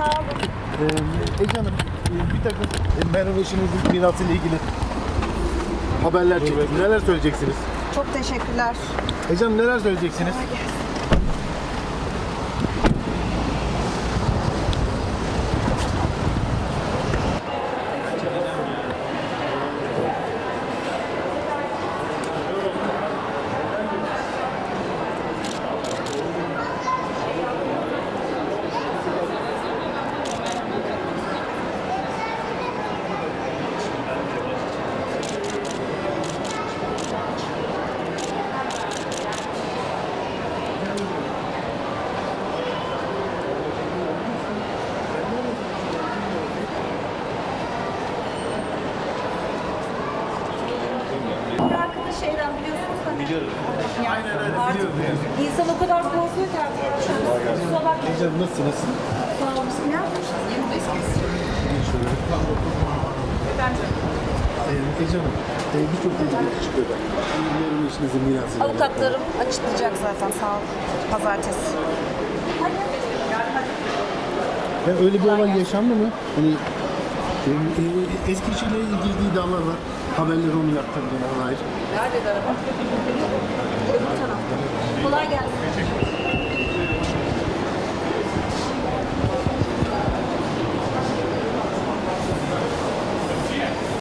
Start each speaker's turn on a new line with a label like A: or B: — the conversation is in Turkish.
A: Sağ olun.
B: Ee, Ece Hanım, e, bir takım e, Meral eşinizin mirasıyla ilgili haberler çıktı. Neler söyleyeceksiniz?
A: Çok teşekkürler.
B: Ece Hanım neler söyleyeceksiniz?
A: Bir arkadaş şeyden biliyorsunuz hani. Biliyorum. Artık insan o kadar korkuyor ki artık. Kusura bakmayın.
B: Ece Hanım nasılsınız?
A: Sağ olun. Ne yapmışsınız?
B: Ee, Ece Hanım, e, birçok bilgi çıkıyor da. Meral eşinizin mirasıyla
A: Avukatlarım açıklayacak zaten sağ ol. Pazartesi.
B: Ya öyle bir olay yaşandı mı? Hani e, e, eski eşiyle ilgili iddialar var. Haberleri onu yaptırdığına dair.
A: Nerede araba? Öbür tarafta. Kolay gelsin.